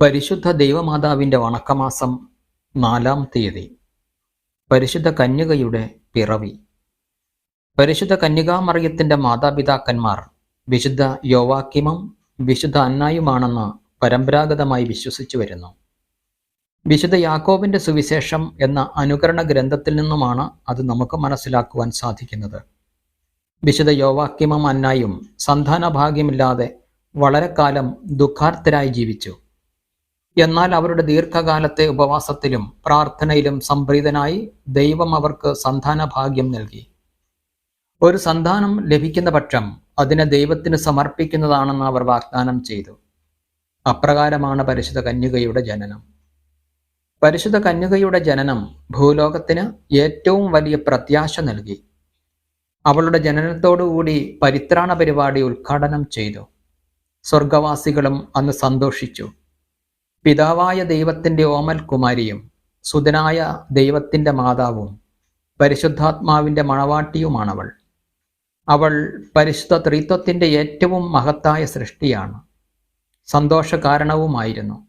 പരിശുദ്ധ ദൈവമാതാവിന്റെ വണക്കമാസം നാലാം തീയതി. പരിശുദ്ധ കന്യകയുടെ പിറവി. പരിശുദ്ധ കന്യകാമറിയത്തിന്റെ മാതാപിതാക്കന്മാർ വിശുദ്ധ യോവാക്കിമം വിശുദ്ധ അന്നായുമാണെന്ന് പരമ്പരാഗതമായി വിശ്വസിച്ചു വരുന്നു. വിശുദ്ധ യാക്കോബിന്റെ സുവിശേഷം എന്ന അനുകരണ ഗ്രന്ഥത്തിൽ നിന്നുമാണ് അത് നമുക്ക് മനസ്സിലാക്കുവാൻ സാധിക്കുന്നത്. വിശുദ്ധ യോവാക്യമം അന്നായും സന്താന ഭാഗ്യമില്ലാതെ വളരെ കാലം ദുഃഖാർത്ഥരായി ജീവിച്ചു. എന്നാൽ അവരുടെ ദീർഘകാലത്തെ ഉപവാസത്തിലും പ്രാർത്ഥനയിലും സംപ്രീതനായി ദൈവം അവർക്ക് സന്താന ഭാഗ്യം നൽകി. ഒരു സന്താനം ലഭിക്കുന്ന പക്ഷം അതിനെ ദൈവത്തിന് സമർപ്പിക്കുന്നതാണെന്ന് അവർ വാഗ്ദാനം ചെയ്തു. അപ്രകാരമാണ് പരിശുദ്ധ കന്യകയുടെ ജനനം. പരിശുദ്ധ കന്യകയുടെ ജനനം ഭൂലോകത്തിന് ഏറ്റവും വലിയ പ്രത്യാശ നൽകി. അവളുടെ ജനനത്തോടുകൂടി പരിത്രാണ പരിപാടി ഉദ്ഘാടനം ചെയ്തു. സ്വർഗവാസികളും അന്ന് സന്തോഷിച്ചു. പിതാവായ ദൈവത്തിന്റെ ഓമൽ കുമാരിയും സുതനായ ദൈവത്തിന്റെ മാതാവും പരിശുദ്ധാത്മാവിന്റെ മണവാട്ടിയുമാണവൾ. അവൾ പരിശുദ്ധ ത്രിത്വത്തിന്റെ ഏറ്റവും മഹത്തായ സൃഷ്ടിയാണ്. സന്തോഷകാരണവുമായിരുന്നു.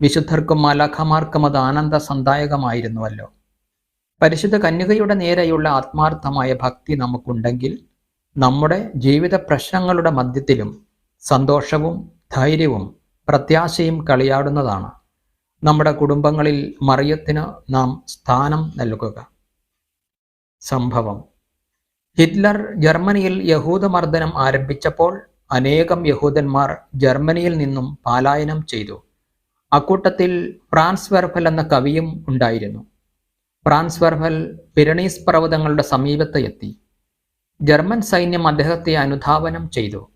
വിശുദ്ധർക്കും മലഖമാർക്കും അത് ആനന്ദ സന്ദായകമായിരുന്നുവല്ലോ പരിശുദ്ധ കന്യകയുടെ നേരെയുള്ള ആത്മാർത്ഥമായ ഭക്തി നമുക്കുണ്ടെങ്കിൽ നമ്മുടെ ജീവിത പ്രശ്നങ്ങളുടെ മധ്യത്തിലും സന്തോഷവും ധൈര്യവും പ്രത്യാശയും കളിയാടുന്നതാണ്. നമ്മുടെ കുടുംബങ്ങളിൽ മറിയത്തിന് നാം സ്ഥാനം നൽകുക. സംഭവം. ഹിറ്റ്ലർ ജർമ്മനിയിൽ യഹൂദമർദ്ദനം ആരംഭിച്ചപ്പോൾ അനേകം യഹൂദന്മാർ ജർമ്മനിയിൽ നിന്നും പാലായനം ചെയ്തു. അക്കൂട്ടത്തിൽ ഫ്രാൻസ് വെർഫൽ എന്ന കവിയും ഉണ്ടായിരുന്നു. ഫ്രാൻസ് വെർഫൽ പിരണീസ് പർവതങ്ങളുടെ സമീപത്ത് എത്തി. ജർമ്മൻ സൈന്യം അദ്ദേഹത്തെ അനുധാവനം ചെയ്തു.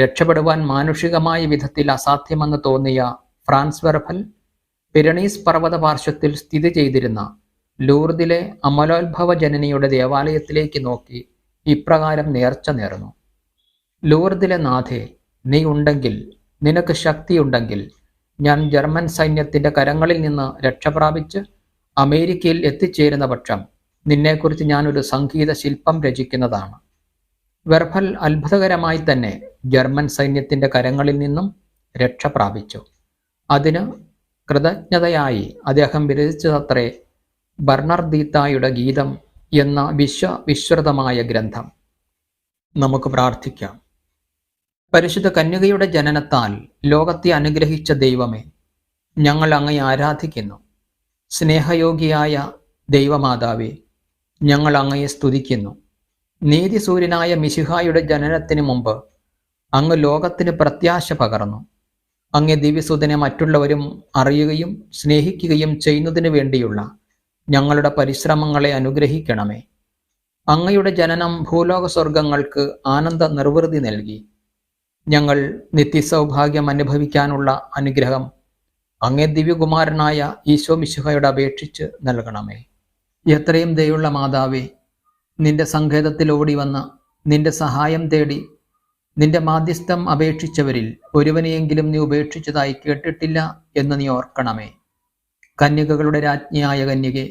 രക്ഷപ്പെടുവാൻ മാനുഷികമായ വിധത്തിൽ അസാധ്യമെന്ന് തോന്നിയ ഫ്രാൻസ് വെർഫൽ പിരണീസ് പർവത പാർശ്വത്തിൽ സ്ഥിതി ചെയ്തിരുന്ന ലൂർദിലെ അമലോത്ഭവ ജനനിയുടെ ദേവാലയത്തിലേക്ക് നോക്കി ഇപ്രകാരം നേർച്ച നേർന്നു. ലൂർദിലെ നാഥേ നീ ഉണ്ടെങ്കിൽ നിനക്ക് ശക്തിയുണ്ടെങ്കിൽ ഞാൻ ജർമ്മൻ സൈന്യത്തിന്റെ കരങ്ങളിൽ നിന്ന് രക്ഷപ്രാപിച്ച് അമേരിക്കയിൽ എത്തിച്ചേരുന്ന പക്ഷം നിന്നെക്കുറിച്ച് ഞാനൊരു സംഗീത ശില്പം രചിക്കുന്നതാണ്. വെർഫൽ അത്ഭുതകരമായി തന്നെ ജർമ്മൻ സൈന്യത്തിന്റെ കരങ്ങളിൽ നിന്നും രക്ഷ പ്രാപിച്ചു. അതിന് കൃതജ്ഞതയായി അദ്ദേഹം വിരചിച്ചതത്രേ ബർണർദീത്തായുടെ ഗീതം എന്ന വിശ്വ വിശ്രുതമായ ഗ്രന്ഥം. നമുക്ക് പ്രാർത്ഥിക്കാം. പരിശുദ്ധ കന്യകയുടെ ജനനത്താൽ ലോകത്തെ അനുഗ്രഹിച്ച ദൈവമേ ഞങ്ങൾ അങ്ങയെ ആരാധിക്കുന്നു. സ്നേഹയോഗിയായ ദൈവമാതാവേ ഞങ്ങൾ അങ്ങയെ സ്തുതിക്കുന്നു. നീതിസൂര്യനായ മിശിഹായുടെ ജനനത്തിന് മുമ്പ് അങ്ങ് ലോകത്തിന് പ്രത്യാശ പകർന്നു. അങ്ങേ ദിവ്യസുതനെ മറ്റുള്ളവരും അറിയുകയും സ്നേഹിക്കുകയും ചെയ്യുന്നതിന് വേണ്ടിയുള്ള ഞങ്ങളുടെ പരിശ്രമങ്ങളെ അനുഗ്രഹിക്കണമേ. അങ്ങയുടെ ജനനം ഭൂലോക സ്വർഗങ്ങൾക്ക് ആനന്ദ നിർവൃതി നൽകി. ഞങ്ങൾ നിത്യസൗഭാഗ്യം അനുഭവിക്കാനുള്ള അനുഗ്രഹം അങ്ങേ ദിവ്യകുമാരനായ ഈശോ മിശുഹയോട് അപേക്ഷിച്ച് നൽകണമേ. എത്രയും ദയുള്ള മാതാവേ നിന്റെ സങ്കേതത്തിൽ ഓടി വന്ന നിന്റെ സഹായം തേടി നിന്റെ മാധ്യസ്ഥം അപേക്ഷിച്ചവരിൽ ഒരുവനെയെങ്കിലും നീ ഉപേക്ഷിച്ചതായി കേട്ടിട്ടില്ല എന്ന് നീ ഓർക്കണമേ. കന്യകകളുടെ രാജ്ഞിയായ കന്യകെ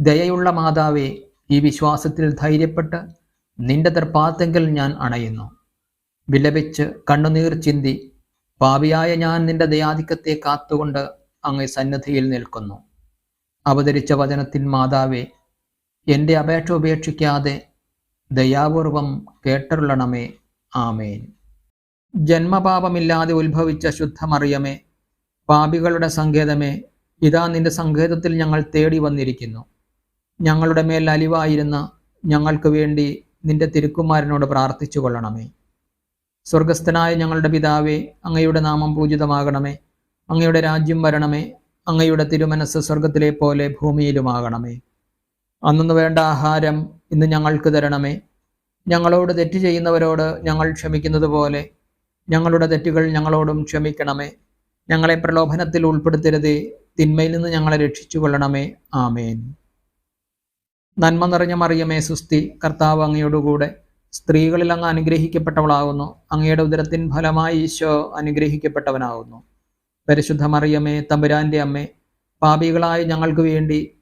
ദയയുള്ള മാതാവേ ഈ വിശ്വാസത്തിൽ ധൈര്യപ്പെട്ട് നിന്റെ തൃപ്പാത്തെങ്കിൽ ഞാൻ അണയുന്നു. വിലപിച്ച് കണ്ണുനീർ ചിന്തി പാവിയായ ഞാൻ നിന്റെ ദയാധിക്യത്തെ കാത്തുകൊണ്ട് അങ്ങ് സന്നദ്ധിയിൽ നിൽക്കുന്നു. അവതരിച്ച വചനത്തിൻ മാതാവേ എന്റെ അപേക്ഷ ഉപേക്ഷിക്കാതെ ദയാപൂർവം കേട്ടരുളണമേ. ആമേൻ. ജന്മപാപമില്ലാതെ ഉത്ഭവിച്ച ശുദ്ധമറിയമേ പാപികളുടെ സങ്കേതമേ ഇതാ നിന്റെ സങ്കേതത്തിൽ ഞങ്ങൾ തേടി വന്നിരിക്കുന്നു. ഞങ്ങളുടെ മേൽ അലിവായിരുന്ന ഞങ്ങൾക്ക് വേണ്ടി നിന്റെ തിരുക്കുമാരനോട് പ്രാർത്ഥിച്ചു കൊള്ളണമേ സ്വർഗസ്ഥനായ ഞങ്ങളുടെ പിതാവേ അങ്ങയുടെ നാമം പൂജിതമാകണമേ. അങ്ങയുടെ രാജ്യം വരണമേ. അങ്ങയുടെ തിരുമനസ് സ്വർഗത്തിലെ പോലെ ഭൂമിയിലുമാകണമേ. അന്നു വേണ്ട ആഹാരം ഇന്ന് ഞങ്ങൾക്ക് തരണമേ. ഞങ്ങളോട് തെറ്റ് ചെയ്യുന്നവരോട് ഞങ്ങൾ ക്ഷമിക്കുന്നത് പോലെ ഞങ്ങളുടെ തെറ്റുകൾ ഞങ്ങളോടും ക്ഷമിക്കണമേ. ഞങ്ങളെ പ്രലോഭനത്തിൽ ഉൾപ്പെടുത്തരുതേ. തിന്മയിൽ നിന്ന് ഞങ്ങളെ രക്ഷിച്ചു കൊള്ളണമേ ആമേൻ. നന്മ നിറഞ്ഞ മറിയമേ സുസ്തി കർത്താവ് അങ്ങയോടുകൂടെ സ്ത്രീകളിൽ അങ്ങ് അനുഗ്രഹിക്കപ്പെട്ടവളാകുന്നു. അങ്ങയുടെ ഉദരത്തിൻ ഫലമായി ഈശോ അനുഗ്രഹിക്കപ്പെട്ടവനാകുന്നു. പരിശുദ്ധ മറിയമേ തമ്പുരാന്റെ അമ്മേ പാപികളായ ഞങ്ങൾക്ക് വേണ്ടി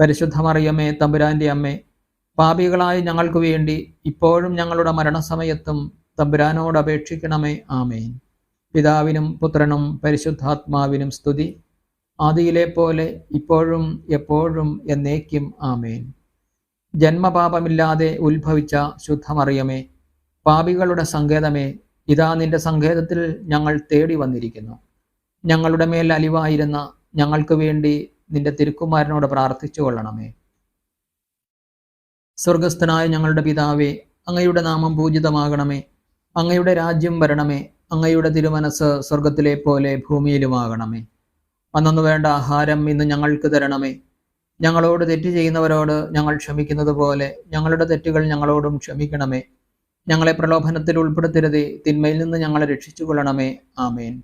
പരിശുദ്ധ മറിയമേ തമ്പുരാന്റെ അമ്മേ പാപികളായി ഞങ്ങൾക്ക് വേണ്ടി ഇപ്പോഴും ഞങ്ങളുടെ മരണസമയത്തും തമ്പുരാനോട് അപേക്ഷിക്കണമേ ആമേൻ. പിതാവിനും പുത്രനും പരിശുദ്ധാത്മാവിനും സ്തുതി. ആദിയിലെ പോലെ ഇപ്പോഴും എപ്പോഴും എന്നേക്കും ആമേൻ. ജന്മപാപമില്ലാതെ ഉത്ഭവിച്ച ശുദ്ധമറിയമേ പാപികളുടെ സങ്കേതമേ ഇതാ നിന്റെ സങ്കേതത്തിൽ ഞങ്ങൾ തേടി വന്നിരിക്കുന്നു. ഞങ്ങളുടെ മേൽ അലിവായിരുന്ന ഞങ്ങൾക്ക് വേണ്ടി നിന്റെ തിരുക്കുമാരനോട് പ്രാർത്ഥിച്ചു കൊള്ളണമേ. സ്വർഗസ്ഥനായ ഞങ്ങളുടെ പിതാവേ അങ്ങയുടെ നാമം പൂജിതമാകണമേ. അങ്ങയുടെ രാജ്യം വരണമേ. അങ്ങയുടെ തിരുമനസ് സ്വർഗത്തിലെ പോലെ ഭൂമിയിലുമാകണമേ. അന്നു വേണ്ട ആഹാരം ഇന്ന് ഞങ്ങൾക്ക് തരണമേ. ഞങ്ങളോട് തെറ്റ് ചെയ്യുന്നവരോട് ഞങ്ങൾ ക്ഷമിക്കുന്നത് പോലെ ഞങ്ങളുടെ തെറ്റുകൾ ഞങ്ങളോടും ക്ഷമിക്കണമേ. ഞങ്ങളെ പ്രലോഭനത്തിൽ ഉൾപ്പെടുത്തരുതേ. തിന്മയിൽ നിന്ന് ഞങ്ങളെ രക്ഷിച്ചു കൊള്ളണമേ ആമേൻ.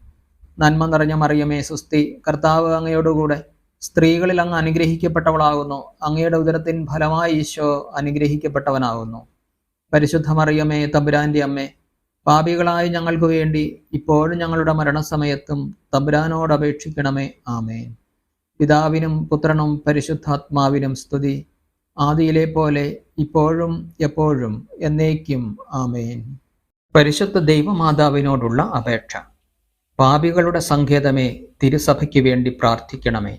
നന്മ നിറഞ്ഞ മറിയമേ സുസ്തി കർത്താവ് അങ്ങയോടുകൂടെ സ്ത്രീകളിൽ അങ്ങ് അനുഗ്രഹിക്കപ്പെട്ടവളാകുന്നു. അങ്ങയുടെ ഉദരത്തിൻ ഫലമായി ഈശോ അനുഗ്രഹിക്കപ്പെട്ടവനാകുന്നു. പരിശുദ്ധ മറിയമേ തമ്പുരാന്റെ അമ്മ പാപികളായ ഞങ്ങൾക്ക് വേണ്ടി ഇപ്പോഴും ഞങ്ങളുടെ മരണസമയത്തും തമ്പുരാനോട് അപേക്ഷിക്കണമേ. ആമേൻ. പിതാവിനും പുത്രനും പരിശുദ്ധാത്മാവിനും സ്തുതി. ആദിയിലെ പോലെ ഇപ്പോഴും എപ്പോഴും എന്നേക്കും ആമേൻ. പരിശുദ്ധ ദൈവമാതാവിനോടുള്ള അപേക്ഷ. പാപികളുടെ സങ്കേതമേ തിരുസഭയ്ക്ക് വേണ്ടി പ്രാർത്ഥിക്കണമേ.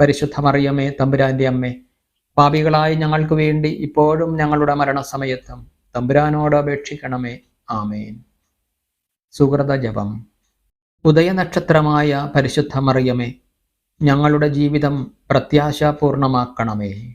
പരിശുദ്ധ മറിയമേ തമ്പുരാന്റെ അമ്മേ. പാപികളായി ഞങ്ങൾക്ക് വേണ്ടി ഇപ്പോഴും ഞങ്ങളുടെ മരണസമയത്തും തമ്പുരാനോട് അപേക്ഷിക്കണമേ. ആമേൻ. സുഹൃത ജപം. ഉദയനക്ഷത്രമായ പരിശുദ്ധ മറിയമേ ഞങ്ങളുടെ ജീവിതം പ്രത്യാശാപൂർണമാക്കണമേ.